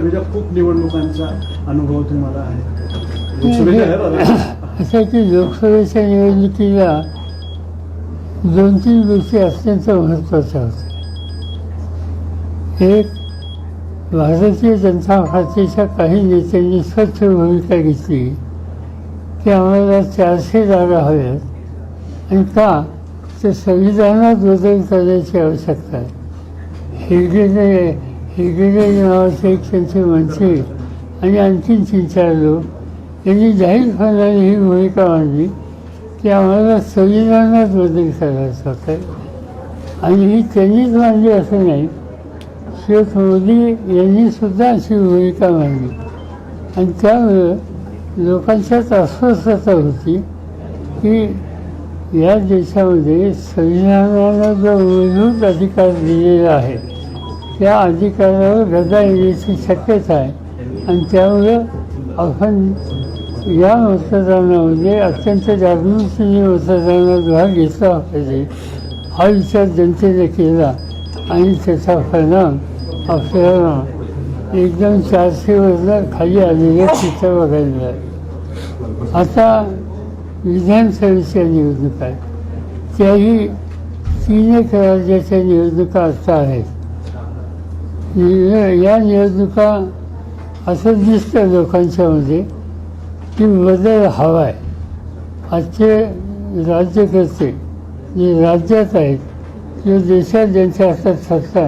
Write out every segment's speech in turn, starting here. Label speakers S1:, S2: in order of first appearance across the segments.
S1: म्हणजे खूप निवडणुकांचा अनुभव तुम्हाला आहे. लोकसभेच्या
S2: की लोकसभेच्या निवडणुकीला दोन तीन गोष्टी अत्यंत महत्त्वाच्या होत्या एक भारतीय जनता पार्टीच्या काही नेत्यांनी स्वच्छ भूमिका घेतली. की आम्हाला चारशे जागा हव्यात. आणि का? तर संविधानात बदल करण्याची आवश्यकता आहे. हेगडे हेगडे नावाचे एक त्यांचे मंत्री आणि आणखीन तीन चार लोक यांनी जाहीरपणाने ही भूमिका मांडली की आम्हाला संविधानात बदल करायचा होता आणि ही त्यांनीच मांडली असं नाही शेख मोदी यांनीसुद्धा अशी भूमिका मांडली आणि त्यामुळं लोकांच्यात अस्वस्थता होती की या देशामध्ये संविधानाला जो मूलभूत अधिकार दिलेला आहे त्या अधिकारावर गदा येण्याची शक्यता आहे. आणि त्यामुळं आपण या मतदानामध्ये अत्यंत जागृतीने मतदानात भाग घेतला पाहिजे. हा विचार जनतेने केला आणि त्याचा परिणाम आपल्याला एकदम चारशेवरनं खाली आलेलं चित्र बघायला मिळालं. आता विधानसभेच्या निवडणुका आहेत. त्याही तीन एक राज्याच्या निवडणुका आता आहेत. या निवडणुका असं दिसतं लोकांच्यामध्ये की बदल हवा आहे आजचे राज्यकर्ते जे राज्यात आहेत जे देशात ज्यांच्या हातात सत्ता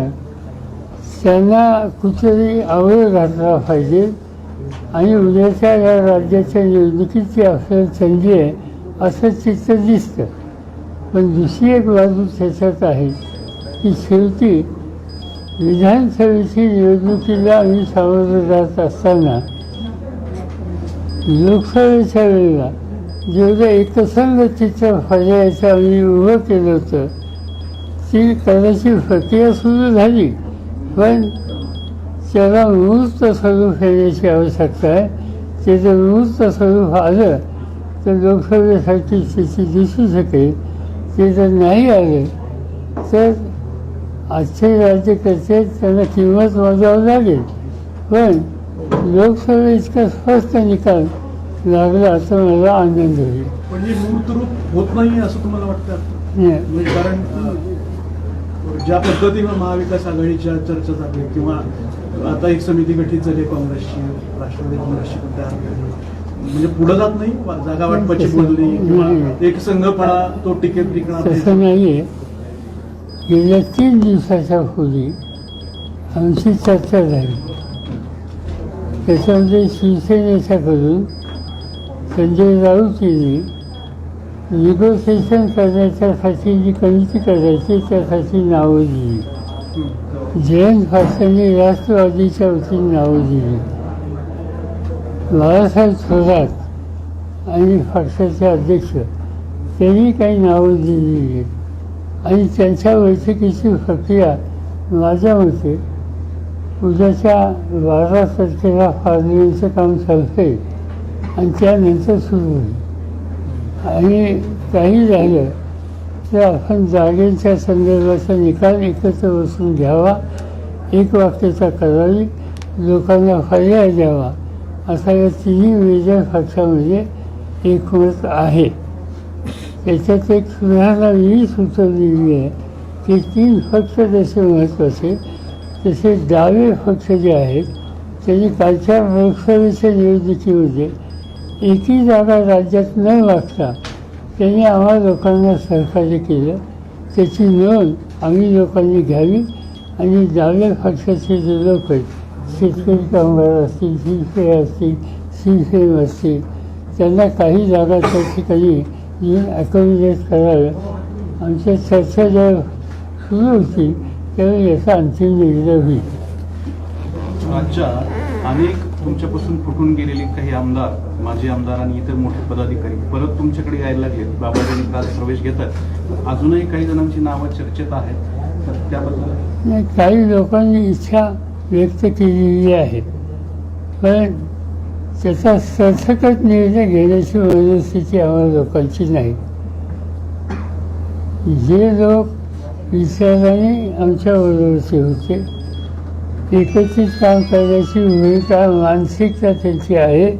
S2: त्यांना कुठेतरी आवड घातला पाहिजे आणि उद्याच्या या राज्याच्या निवडणुकीची आपल्याला संधी आहे असं चित्र दिसतं. पण दुसरी एक बाजू त्याच्यात आहे की शेवटी विधानसभेची निवडणुकीला आम्ही सामोरं जात असताना लोकसभेच्या वेळेला जेवढं एकसंध चित्र पर्यायाचं आम्ही उभं केलं होतं ती करण्याची प्रक्रिया सुरू झाली. पण त्याला मूर्त स्वरूप येण्याची आवश्यकता आहे ते जर मूर्त स्वरूप आलं तर लोकसभेसाठी स्थिती दिसू शकेल. ते जर नाही आलं तर आजचे राज्यकर्ते त्यांना किंमत मोजावं लागेल. पण लोकसभे इतका स्पष्ट निकाल लागला तर मला आनंद होईल.
S1: पण हे मूर्त रूप होत नाही असं तुम्हाला वाटतं. म्हणजे कारण ज्या पद्धतीनं महाविकास आघाडीच्या चर्चा चालली किंवा आता एक समिती गठीत झाली काँग्रेसची राष्ट्रवादी काँग्रेसची झाली. म्हणजे पुढे जात नाही जागा वाटपाची बोलली किंवा एक संघपणा तो टिकेत टिकणार
S2: तसं
S1: नाही.
S2: गेल्या तीन दिवसाच्या पूर्वी आमची चर्चा झाली. त्याच्यामध्ये शिवसेनेच्याकडून संजय राऊत यांनी निगोसिएशन करण्याच्यासाठी जी कमिटी करायची त्यासाठी नावं दिली. जयंत भाषांनी राष्ट्रवादीच्या वतीने नावं दिली. बाळासाहेब थोरात आणि पक्षाचे अध्यक्ष त्यांनी काही नावं दिलेली आहेत. आणि त्यांच्या बैठकीची प्रक्रिया माझ्या मते उद्याच्या बारा तारखेला पार्लमेंटचं काम चालतंय आणि त्यानंतर सुरू होईल. आणि काही झालं तर आपण जागेच्या संदर्भाचा निकाल एकत्र बसून घ्यावा एक वाक्यता करावी लोकांना पर्याय द्यावा असा या तिन्ही मेजर पक्षामध्ये एकमत आहे. त्याच्यात एक सुधारणा ही सुचवलेली आहे की तीन पक्ष जसे महत्त्वाचे तसे डावे पक्ष जे आहेत त्यांनी कालच्या लोकसभेच्या निवडणुकीमध्ये एकही जागा राज्यात न लागता त्यांनी आम्हा लोकांना सहकार्य केलं त्याची नोंद आम्ही लोकांनी घ्यावी आणि डाव्या पक्षाचे जे लोक आहेत शेतकरी कामगार असतील शिवसेना असतील शिवसेना असतील त्यांना काही जागा त्या ठिकाणी येऊन अकोमोडेट कराव्या आमच्या चर्चा जेव्हा सुरू होतील त्यावेळी याचा अंतिम निर्णय होईल.
S3: राज्यात अनेक तुमच्यापासून फुटून गेलेले काही आमदार माजी आमदार आणि इतर मोठे पदाधिकारी परत तुमच्याकडे यायला लागलेत बाबाजींनी आज प्रवेश घेतात. अजूनही काही जणांची नावं चर्चेत आहेत तर त्याबद्दल
S2: काही लोकांनी इच्छा व्यक्त केलेली आहे. पण त्याचा सरसकट निर्णय घेण्याची मनस्थिती आम्हाला लोकांची नाही. जे लोक विचाराने आमच्याबरोबरचे होते. एकत्रित काम करण्याची भूमिका मानसिकता त्यांची आहे.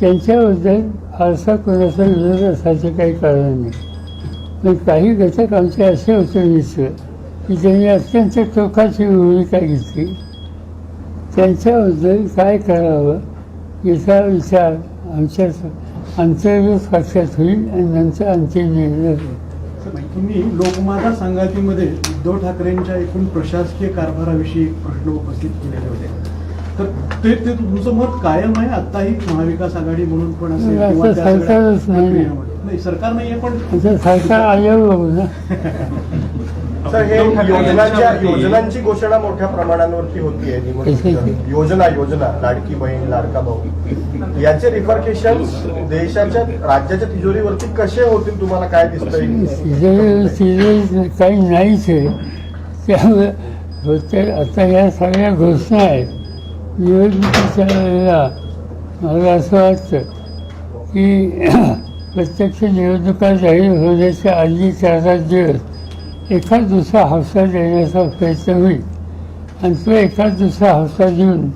S2: त्यांच्याबद्दल फारसा कोणाचा विरोध असायचे काही कारण नाही. पण काही घटक आमचे असे होते मित्र की त्यांनी अत्यंत टोकाची भूमिका घेतली. त्यांच्याबद्दल काय करावं? याचा विचार आमच्या अंतर्गत पक्षात होईल आणि नंतर अंतिम निर्णय
S1: तुम्ही लोकमाता संघातीमध्ये उद्धव ठाकरेंच्या एकूण प्रशासकीय कारभाराविषयी एक प्रश्न उपस्थित केलेले होते. तर ते ते तुमचं मत कायम आहे? आताही महाविकास आघाडी म्हणून पण असेल
S2: सरकारच नाही.
S1: सरकार नाहीये पण
S2: सरकार आल्यावर बघू ना.
S4: सर हे योजनांच्या योजनांची घोषणा मोठ्या प्रमाणावरती होतीये
S2: कशाची?
S4: निवडणुकीच्या. योजना योजना लाडकी बहीण लाडका भाऊ याचे रिफर्केशन देशाच्या राज्याच्या तिजोरीवरती कसे होतील तुम्हाला काय दिसतंय
S2: काही नाहीच आहे त्यामुळे होते आता या सगळ्या घोषणा आहेत निवडणुकीच्या वेळेला मला असं वाटतं की प्रत्यक्ष निवडणुका जाहीर होण्याच्या आधी चार दिवस एखाद दुसरा हौसा देण्याचा प्रयत्न होईल. आणि तो एखाद दुसरा हौसा देऊन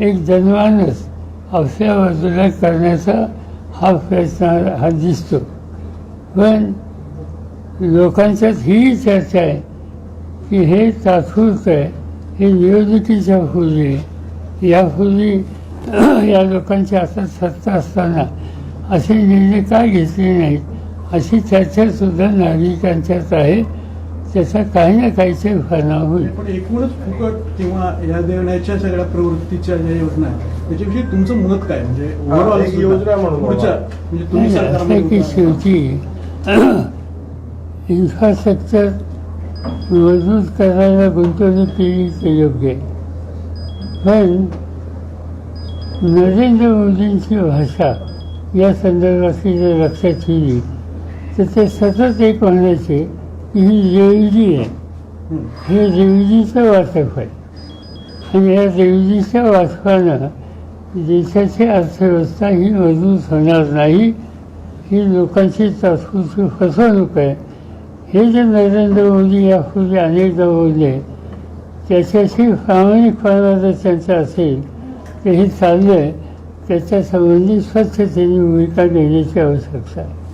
S2: एक जनमानस हौस्या बाजूला करण्याचा हा प्रयत्न हा दिसतो. पण लोकांच्यात ही चर्चा आहे की हे तात्पुरतं आहे हे निवडणुकीच्या पूर्वी आहे. यापूर्वी या लोकांच्या हातात सत्ता असताना असे निर्णय का घेतले नाहीत? अशी चर्चासुद्धा नागरिकांच्यात आहे. त्याचा काही ना काहीचे परिणाम होईल.
S1: पण एकूणच फुकट किंवा या देण्याच्या सगळ्या प्रवृत्तीच्या ज्या योजना आहेत त्याच्याविषयी तुमचं मत काय? म्हणजे सुद्धा
S4: योजना म्हणून
S1: पुढच्या
S4: बाबा.
S1: म्हणजे तुम्ही
S2: की
S1: सरकारमध्ये
S2: शेवटी इन्फ्रास्ट्रक्चर मजबूत करायला गुंतवणूक केली तर योग्य आहे. पण नरेंद्र मोदींची भाषा या संदर्भातली जर लक्षात ठेवली तर ते सतत एक म्हणायचे ही रेवजी आहे.
S1: हं.
S2: रेवजीचं वाटप आहे आणि या रेवजीच्या वाटपानं देशाची अर्थव्यवस्था ही मजबूत होणार नाही ही लोकांची तात्पुरती फसवणूक आहे. हे जे नरेंद्र मोदी यापूर्वी अनेकदा बोलले त्याच्याशी प्रामाणिकपणा जर त्यांचा असेल तर हे चाललं आहे त्याच्या संबंधी स्वच्छतेने भूमिका घेण्याची आवश्यकता आहे.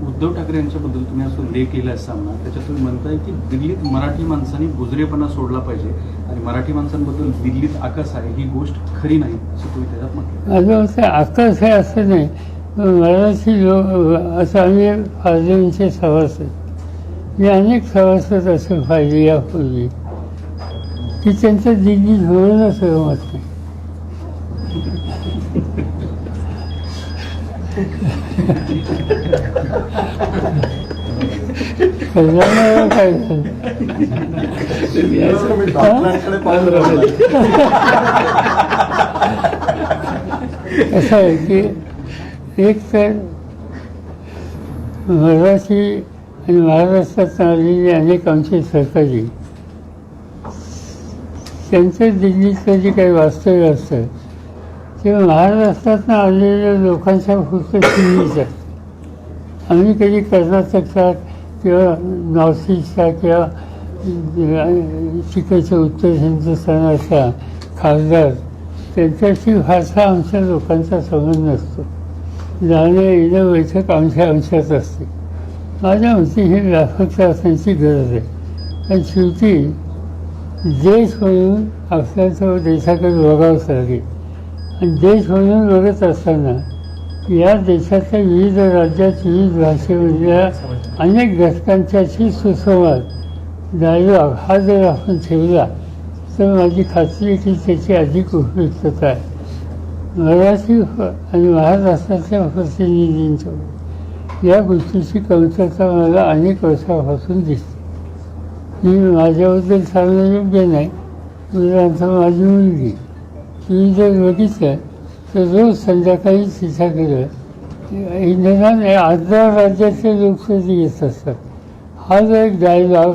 S3: उद्धव ठाकरे यांच्याबद्दल तुम्ही असं उल्लेख केला आहे सामना त्याच्यात तुम्ही म्हणताय की दिल्लीत मराठी माणसांनी गुजरेपणा सोडला पाहिजे आणि मराठी माणसांबद्दल दिल्लीत आकस आहे ही गोष्ट खरी नाही असं तुम्ही त्याच्यात म्हटलं
S2: आहे. आकाश आहे असं नाही. मराठी लोक असं आम्ही फाजलींचे सभासद मी अनेक सभासद असे पाहिजे यापूर्वी. की त्यांचं दिल्ली धोरण असं मत नाही कल्याणाला काय असं आहे की एक तर मराठी आणि महाराष्ट्रात आलेली अनेक आमचे सहकारी त्यांचं दिल्लीत कधी काही वास्तव्य असतं किंवा महाराष्ट्रातनं आलेल्या लोकांच्या फक्त सीमित आम्ही कधी कर्नाटकचा किंवा नॉर्थ ईस्टचा किंवा तिकडच्या उत्तर हिंदुस्थानाचा खासदार त्यांच्याशी फारसा आमच्या लोकांचा संबंध नसतो. जाणं येणं बैठक आमच्या अंशात असते. माझ्या मते ही व्यापकता असण्याची गरज आहे. पण शेवटी देश म्हणून आपल्याला तो देशाकडे बघावंच लागेल आणि देश म्हणून बघत असताना या देशाच्या विविध राज्यात विविध भाषेमधल्या अनेक घटकांच्याशी सुसंवाद. डायलॉग हा जर आपण ठेवला तर माझी खात्री आहे की त्याची अधिक उपयुक्तता आहे. मराठी आणि महाराष्ट्राच्या प्रतिनिधींचं या गोष्टीची कमतरता मला अनेक वर्षापासून दिसते. मी माझ्याबद्दल सांगणं योग्य नाही. उदाहरणार्थ माझी मुलगी. तुम्ही जर बघितलं तर रोज संध्याकाळी तिच्याकडं निदान आंध्र राज्यातले लोक तरी येत असतात. हा जो एक डायलॉग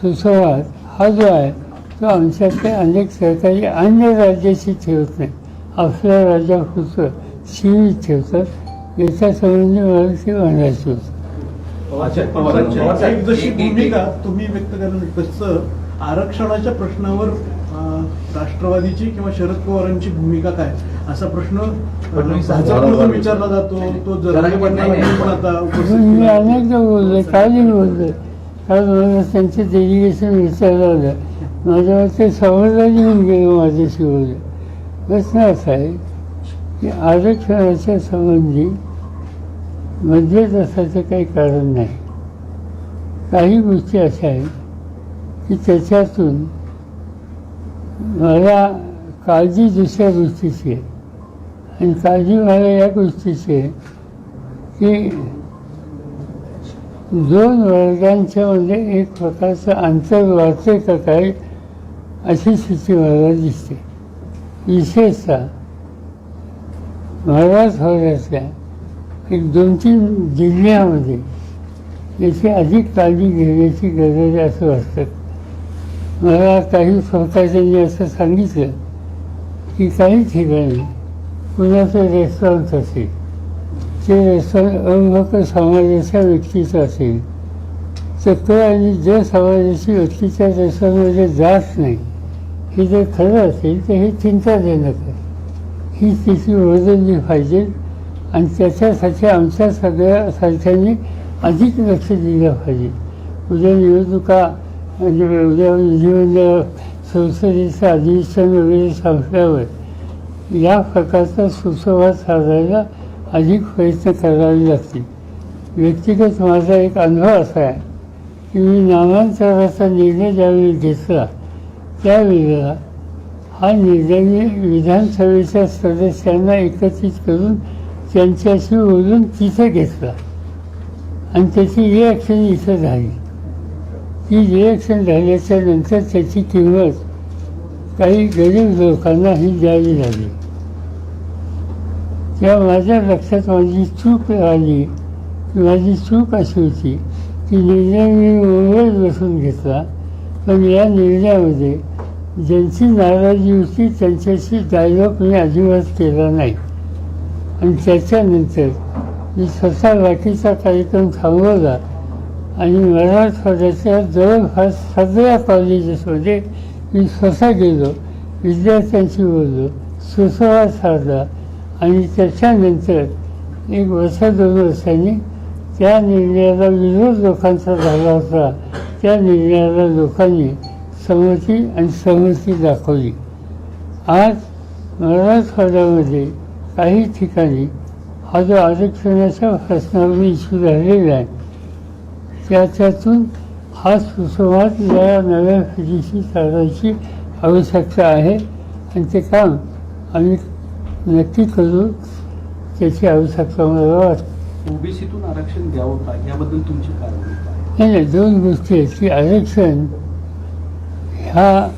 S2: सुसंवाद हा जो आहे तो आमच्यातले अनेक सहकारी अन्य राज्याशी ठेवत नाही. आपल्या राज्यापुरतं सीमित ठेवतात. याच्या संबंधी मला ते म्हणायचं होतं.
S1: जशी भूमिका तुम्ही व्यक्त आरक्षणाच्या प्रश्नावर राष्ट्रवादीची किंवा शरद पवारांची भूमिका काय? असा प्रश्न विचारला जातो. तो जरांगे पाटलांनी पण आता उपस्थित
S2: मी. अनेकदा बोलले कालही बोलले काल मला त्यांचं डेलिगेशन विचारलं माझ्या ते समजदारी होऊन गेले माझ्याशी बोलले. प्रश्न असा आहे की आरक्षणाच्या संबंधी मध्येच असायचं काही कारण नाही. काही गोष्टी अशा आहेत की त्याच्यातून मला काळजी दुसऱ्या गोष्टीची आहे. आणि काळजी मला या गोष्टीची आहे की दोन वर्गांच्या म्हणजे एक प्रकारचं अंतर वाढते का काय अशी स्थिती मला दिसते. विशेषतः मराठवाड्यातल्या एक दोन तीन जिल्ह्यामध्ये याची अधिक काळजी घेण्याची गरज आहे असं वाटतं. मला काही सहकार्यांनी असं सांगितलं की काही ठिकाणी कुणाचं रेस्टॉरंट असेल ते रेस्टॉरंट अविभक्त समाजाच्या व्यक्तीचं असेल तर तो आणि ज्या समाजाची व्यक्ती त्या रेस्टॉरंटमध्ये जात नाही हे जर खरं असेल तर हे चिंताजनक आहे. ही स्थिती बदलली पाहिजे आणि त्याच्यासाठी आमच्या सगळ्या सारख्यांनी अधिक लक्ष दिलं पाहिजे. उद्या निवडणुका म्हणजे उद्या विधिमंडळ संसदेचं अधिवेशन वगैरे संपल्यावर या प्रकारचा सुसंवाद साधायला अधिक प्रयत्न करावे लागतील. व्यक्तिगत माझा एक अनुभव असा आहे की मी नामांतराचा निर्णय ज्यावेळी घेतला त्यावेळेला हा निर्णय मी विधानसभेच्या सदस्यांना एकत्रित करून त्यांच्याशी बोलून तिथे घेतला. आणि त्याची रिॲक्शन इथं झाली. ती रिॲक्शन झाल्याच्यानंतर त्याची किंमत काही गरीब लोकांना ही द्यावी लागली तेव्हा माझ्या लक्षात माझी चूक आली की माझी चूक अशी होती की निर्णय मी मुंबईत बसून घेतला पण या निर्णयामध्ये ज्यांची नाराजी होती त्यांच्याशी डायलॉग मी अजिबात केला नाही आणि त्याच्यानंतर मी स्वतः बाकीचा कार्यक्रम थांबवला आणि मराठवाड्याच्या जवळपास सगळ्या कॉलेजेसमध्ये मी स्वतः गेलो. विद्यार्थ्यांशी बोललो. सुसंवाद साधला. आणि त्याच्यानंतर एक वर्ष दोन वर्षांनी त्या निर्णयाला विरोध लोकांचा झाला होता. त्या निर्णयाला लोकांनी समती आणि सहमती दाखवली. आज मराठवाड्यामध्ये काही ठिकाणी हा जो आरक्षणाच्या प्रश्नावर इश्यू झालेला आहे. त्याच्यातून हा सुसंवाद या नव्या पिढीशी साधायची आवश्यकता आहे. आणि ते काम आम्ही नक्की करू त्याची आवश्यकता मला वाटते.
S3: ओबीसीतून आरक्षण द्यावं का? याबद्दल तुमची आहे?
S2: नाही नाही दोन गोष्टी आहेत की आरक्षण ह्या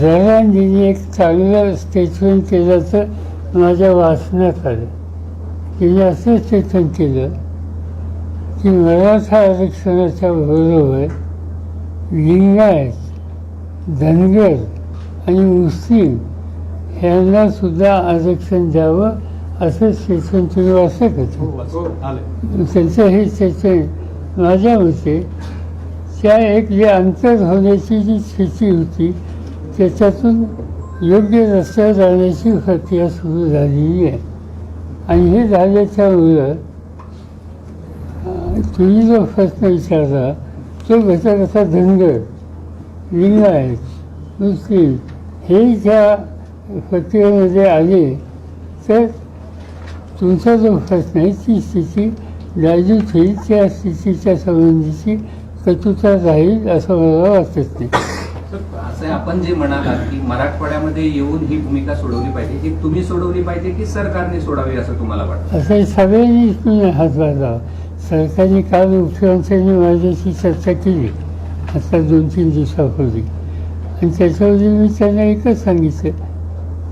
S2: जरांनी एक चांगलं स्टेटमेंट केलं तर माझ्या वाचण्यात आलं. तिने असं स्टेटमेंट केलं की मराठा आरक्षणाच्या बरोबर लिंगायत धनगर आणि मुस्लिम ह्यांना सुद्धा आरक्षण द्यावं असं शिक्षण तुम्ही वाचत होतं त्यांचं हे स्टेटमेंट माझ्या मते त्या एक जे अंतर होण्याची जी स्थिती होती त्याच्यातून योग्य रस्त्यावर जाण्याची प्रक्रिया सुरू झालेली आहे आणि हे झाल्याच्यामुळं अं, तुम्ही जो प्रश्न विचारला तो घटक असा धनगर लिंगायत मुस्लिम हे ज्या प्रक्रियेमध्ये आले तर तुमचा जो प्रश्न आहे ती स्थिती नाजूक होईल त्या स्थितीच्या संबंधीची कटुता राहील असं मला वाटत नाही.
S5: असं आहे, आपण जे म्हणालात की मराठवाड्यामध्ये येऊन ही भूमिका सोडवली पाहिजे ही तुम्ही सोडवली पाहिजे की सरकारने सोडावी असं तुम्हाला वाटतं?
S2: असं सगळ्यांनी तुम्ही हातभार लावा सरकारने काल मुख्यमंत्र्यांनी माझ्याशी चर्चा केली. आता दोन तीन दिवसापूर्वी. आणि त्याच्यावरती मी त्यांना एकच सांगितलं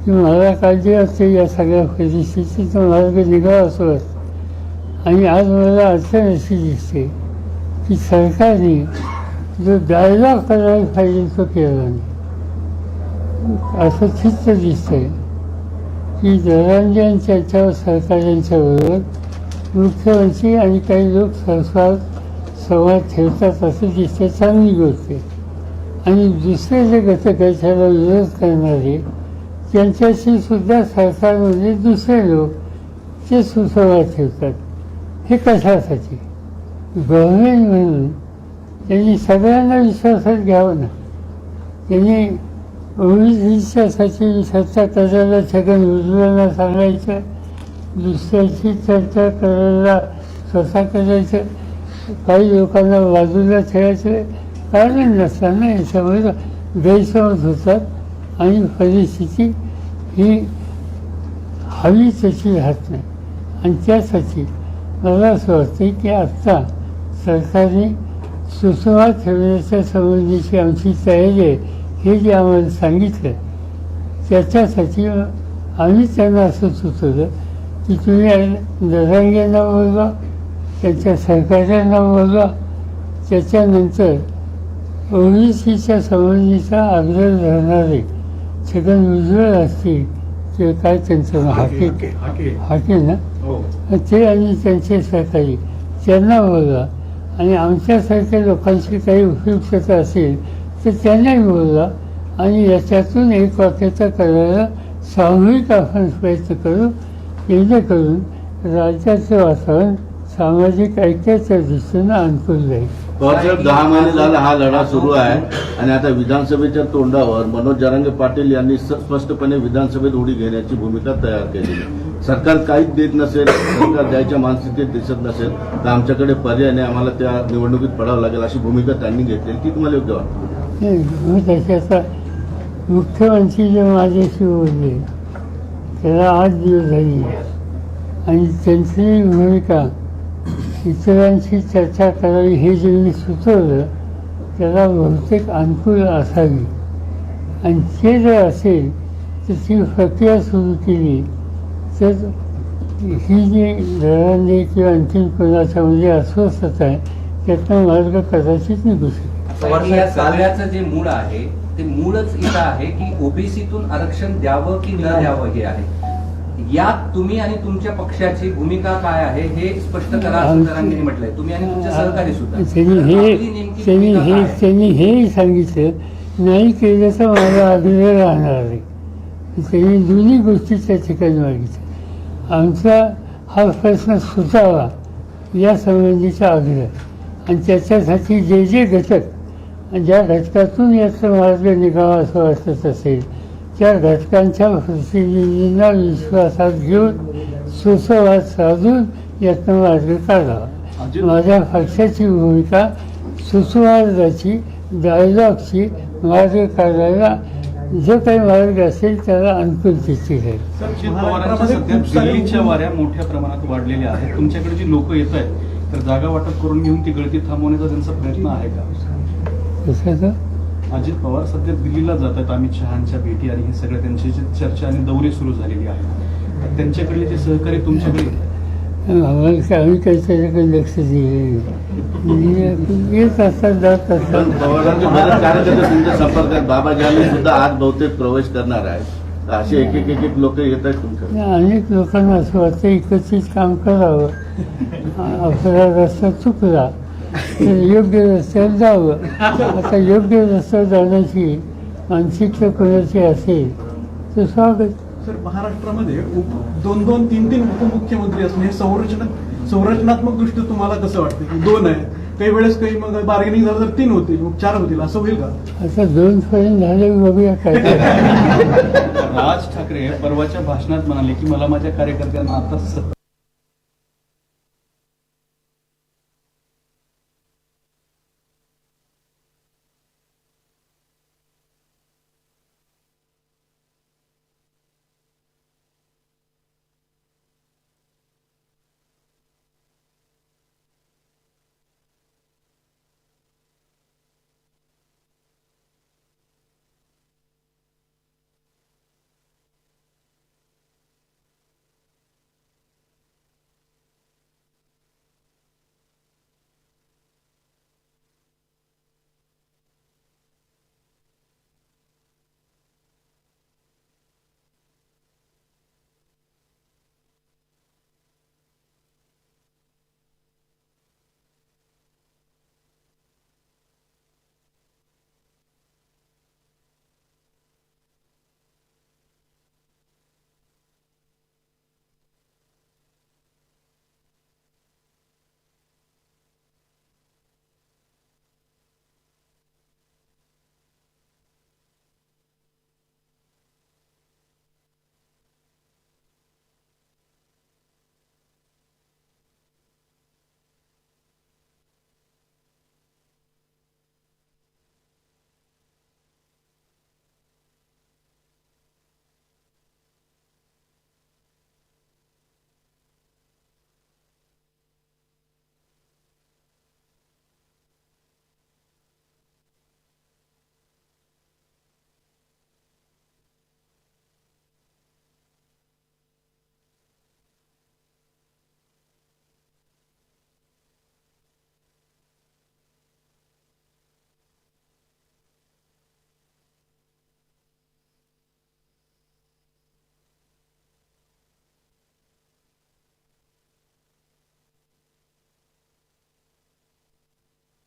S2: की मला काळजी असते या सगळ्या परिस्थितीचा मार्ग निघावा असं आणि आज मला अडचण अशी दिसते की सरकारने जो डायलॉग करायला पाहिजे तो केला नाही. असं चित्र दिसतंय की दरांजी आणि त्याच्यावर सरकारांच्या बरोबर वृक्षवंशी आणि काही लोक संसार संवाद ठेवतात असं दिसते चांगली गोष्ट आणि दुसरे जे घटक आहेत त्याला विरोध करणारे त्यांच्याशी सुद्धा सरकारमध्ये दुसरे लोक ते सुसंवाद ठेवतात हे कशासाठी? गव्हर्मेंट म्हणून त्यांनी सगळ्यांना विश्वासात घ्यावं ना. त्यांनी ओबीसीच्यासाठी सत्ता कशाला छगन भुजबळांना सांगायचं दुसऱ्याची चर्चा करायला स्वतः करायचं. काही लोकांना बाजूला ठेवायचं कारण नसताना याच्यामुळे गैरसमज होतात आणि परिस्थिती ही हवी तशी राहत नाही. आणि त्यासाठी मला असं वाटते की आत्ता सरकारने सुसंवाद ठेवण्याच्या संबंधीची आमची तयारी आहे हे जे आम्हाला सांगितलं त्याच्यासाठी आम्ही त्यांना असं सुचवलं की तुम्ही दरांग्यांना बोलवा त्यांच्या सहकार्यांना बोलवा त्याच्यानंतर ओबीसीच्या संबंधीचा आग्रह धरणारे छगन भुजबळ असतील किंवा काय त्यांचं हाके हाके. ना? ते आणि त्यांचे सहकारी त्यांना बोलवा. आणि आमच्यासारख्या लोकांची काही उपयुक्तता असेल तर त्यांनाही बोलवा. आणि याच्यातून एक वाक्यता करायला सामूहिक आपण प्रयत्न करू. जेणेकरून राज्याचं वातावरण सामाजिक ऐक्याच्या दृष्टीनं अनुकूल राहील
S6: पवारसाहेब दहा महिने झाला हा लढा सुरू आहे आणि आता विधानसभेच्या तोंडावर मनोज जरांगे पाटील यांनी स्पष्टपणे विधानसभेत उडी घेण्याची भूमिका तयार आहे. सरकार काहीच देत नसेल सरकार द्यायच्या मानसिकतेत दिसत नसेल तर आमच्याकडे पर्याय नाही आम्हाला त्या निवडणुकीत पडावं लागेल अशी भूमिका त्यांनी घेतलेली. ती तुम्हाला योग्य वाटते?
S2: मुख्यमंत्री जे माझ्याशी बोलले त्याला आठ दिवस झाली. आणि त्यांची भूमिका इतरांशी चर्चा करावी हे जे मी सुचवलं त्याला बहुतेक अनुकूल असावी. आणि ते जर असेल तर ती प्रक्रिया सुरू केली. तर ही जी घरांनी किंवा आणखीन कोणाच्या म्हणजे अस्वस्थता आहे त्यातनं मार्ग कदाचित निघू शकेल.
S5: जे मूळ आहे ते मूळच इथं आहे की ओबीसीतून आरक्षण द्यावं की न द्यावं हे आहे. यात तुम्ही आणि तुमच्या पक्षाची भूमिका काय आहे हे स्पष्ट करा असं जरांगीने म्हटलंय. तुम्ही आणि तुमचे सहकारी सुद्धा.
S2: त्यांनी हे हे हेही सांगितलं नाही केलं तर माझा आग्रह राहणार आहे. त्यांनी दोन्ही गोष्टी त्या ठिकाणी मागितल्या. आमचा हा प्रश्न सुटावा या संबंधीचा आग्रह. आणि त्याच्यासाठी जे जे घटक ज्या घटकातून याचा मार्ग निघावा असं वाटत असेल त्या घटकांच्या प्रतिनिधींना विश्वासात घेऊन सुसंवाद साधून यातनं मार्ग काढावा. माझ्या पक्षाची भूमिका सुसंवादाची डायलॉगची मार्ग काढायला जो काही मार्ग असेल त्याला अनुकूलतेची
S3: वाऱ्या मोठ्या प्रमाणात वाढलेल्या आहेत. तुमच्याकडे जी लोक येत आहेत तर जागा वाटप करून घेऊन ती गळती थांबवण्याचा त्यांचा प्रयत्न आहे का?
S2: कशाचं
S3: अजित पवार सध्या दिल्लीला जात आहेत. अमित शहांच्या भेटी आणि हे सगळं त्यांची जी चर्चा आणि दौरे सुरू झालेली आहे त्यांच्याकडले जे सहकारी तुमच्याकडे
S2: आम्हाला काय आम्ही काही त्याच्याकडे लक्ष दिले नाही. येत असतात जात
S6: पण
S2: असतात
S6: पवारांचे बरेच कार्यकर्ते तुमच्या संपर्कात. बाबाजी आम्ही सुद्धा आज बहुतेक प्रवेश करणार आहे असे एक एक एक एक लोक येत आहेत तुमच्याकडे.
S2: अनेक लोकांना असं वाटतं एकत्रित काम करावं. आपला रस्ता चुकला. योग्य रस्त्यावर जावं. आता योग्य रस्त्यावर जाण्याची मानसिकता कोणाची असेल तर स्वागत.
S1: सर महाराष्ट्रामध्ये उप दोन दोन तीन तीन उपमुख्यमंत्री असून हे संरचना संरचनात्मक दृष्ट्या तुम्हाला कसं वाटतं? की दोन आहेत. काही वेळेस काही मग बार्गेनिंग झालं तर तीन होतील मग चार होतील असं होईल का?
S2: आता दोन पर्यंत झाले बघूया काय
S3: राज ठाकरे परवाच्या भाषणात म्हणाले की मला माझ्या कार्यकर्त्यांना आता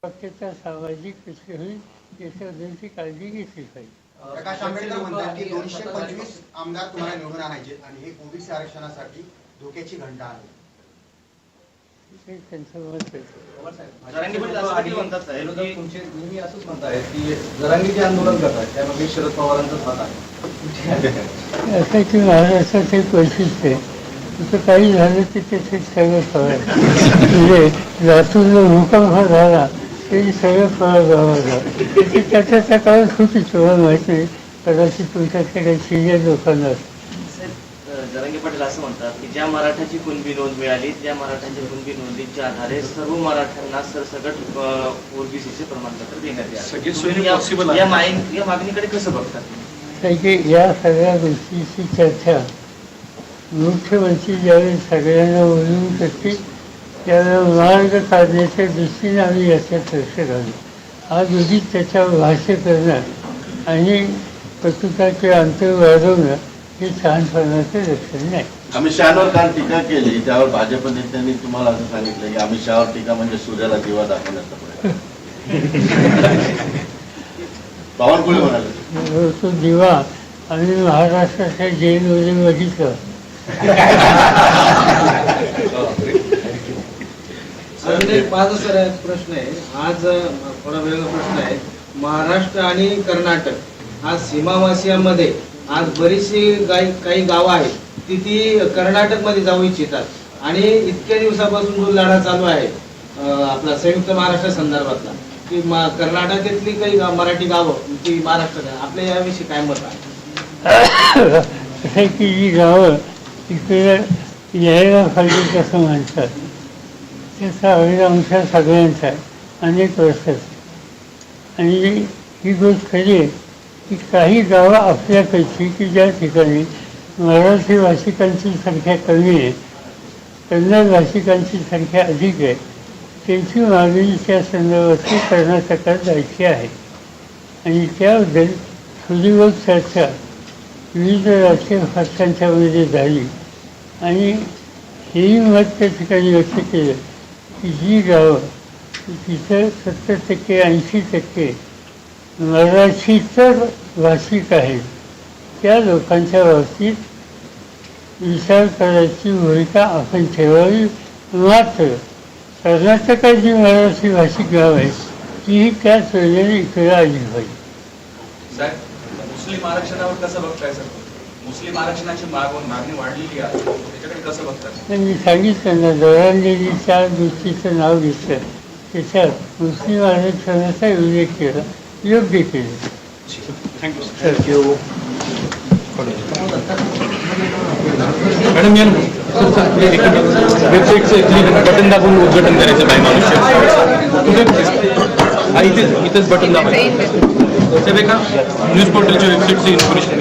S2: पक्षाचा सामाजिक होईल याच्याबद्दलची काळजी घेतली पाहिजे.
S7: प्रकाश आंबेडकर म्हणतात की दोनशे पंचवीस आमदार तुम्हाला निवडून आणायचे आणि हे ओबीसी आरक्षणासाठी धोक्याची घंटा आहे.
S2: हे त्यांचं मत आहे.
S4: जरांगे पाटील असं देखील म्हणतात साहेब? की
S8: तुमचे नेहमी असंच म्हणताय की जरांगी जे आंदोलन करतात त्यामागे शरद पवारांचाच हात आहे.
S2: असं की महाराष्ट्रात एक वैशिष्ट्य आहे. तिथं काही झालं की तिथे सगळं फळ म्हणजे लातूरला भूकंप झाला तरी सगळं फळ गावाला ते त्याच्या त्या काळात होती तुम्हाला माहिती कदाचित तुमच्याकडे सिनियर लोकांना
S9: जरांगे पाटील असं म्हणतात की ज्या मराठाची कुणबी नोंद मिळाली त्या मराठ्यांच्या कुणबी नोंदीच्या आधारे सर्व मराठ्यांना सरसकट ओबीसीचे प्रमाणपत्र देण्यात यावे. या- मागणीकडे कसं बघता
S2: कारण की या सगळ्या गोष्टीची चर्चा मुख्यमंत्री ज्यावेळी सगळ्यांना करते त्यावेळेला मार्ग काढण्याच्या दृष्टीने आम्ही याच्यात लक्ष घालू आज उगीच त्याच्यावर भाष्य करणं आणि पत्रिका किंवा अंतर वाढवणं हे शहाणपणाचं लक्षण नाही.
S6: अमित शहावर काल टीका केली त्यावर भाजप नेत्यांनी तुम्हाला असं सांगितलं की अमित शहावर टीका म्हणजे सूर्याला दिवा दाखवण्याचा बावनकुळे म्हणाले.
S2: तो दिवा आम्ही महाराष्ट्राच्या जेलमध्ये बघितलं.
S8: एक माझा सर प्रश्न आहे. आज थोडा वेगळा प्रश्न आहे. महाराष्ट्र आणि कर्नाटक आज सीमावासियांमध्ये आज बरीचशी काही काही गावं आहेत ती ती कर्नाटकमध्ये जाऊ इच्छितात. आणि इतक्या दिवसापासून जो लढा चालू आहे आपला संयुक्त महाराष्ट्र संदर्भातला की मा- कर्नाटकातली काही गाव मराठी गावं ती महाराष्ट्रात आपल्या याविषयी काय मत आहे?
S2: की गावं इकडे यायला पाहिजे असं म्हणतात त्याचा अवैध आमच्या सगळ्यांचा आहे. अनेक वर्षाचा. आणि ही गोष्ट खरी आहे की काही गावं आपल्याकडची की ज्या ठिकाणी मराठी भाषिकांची संख्या कमी आहे. कन्नड भाषिकांची संख्या अधिक आहे. त्यांची मागणी त्या संदर्भातली कर्नाटकात जायची आहे. आणि त्याबद्दल सुदीर्घ चर्चा विविध राजकीय भाषांच्यामध्ये झाली. आणि हेही मत त्या ठिकाणी व्यक्त केलं. जी गावं तिथं सत्तर टक्के ऐंशी टक्के मराठीतर भाषिक आहेत त्या लोकांच्या बाबतीत विचार करायची भूमिका आपण ठेवावी. मात्र कर्नाटकात जी मराठी भाषिक गाव आहे तीही त्याच वेळेने इकडे आली पाहिजे
S10: मुस्लिम आरक्षणावर कसं बघताय सर? मुस्लिम आरक्षणाची मागून मागणी वाढलेली आहे. त्याच्याकडे कसं बघताय
S2: तर मी सांगितलं ना दरांनी चार गोष्टीचं नाव घेतलं. त्याच्यात मुस्लिम आरक्षणाचा उल्लेख केला योग्य केलं.
S10: मॅडम या वेबसाईटचं बटन दाबून उद्घाटन करायचं बाय मनुष्य हा इथे इथेच बटन दाबायचं. न्यूज पोर्टलच्या वेबसाईटचं इन्फॉर्मेशन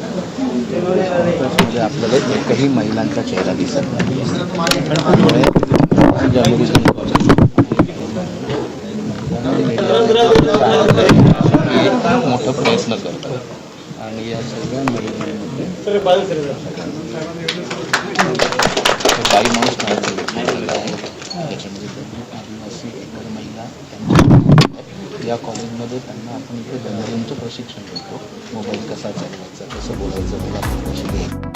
S11: म्हणजे आपल्याला एकही महिलांचा चेहरा दिसत नाही. मोठा प्रयत्न करतात. आणि या सगळ्या महिलांमध्ये बाई माणूस आदिवासी महिला या कॉलेजमध्ये त्यांना आपण इथे जनरलचं प्रशिक्षण देतो. मोबाईल कसा चालवायचा कसं बोलायचं त्याला आपण कशी घ्यायचं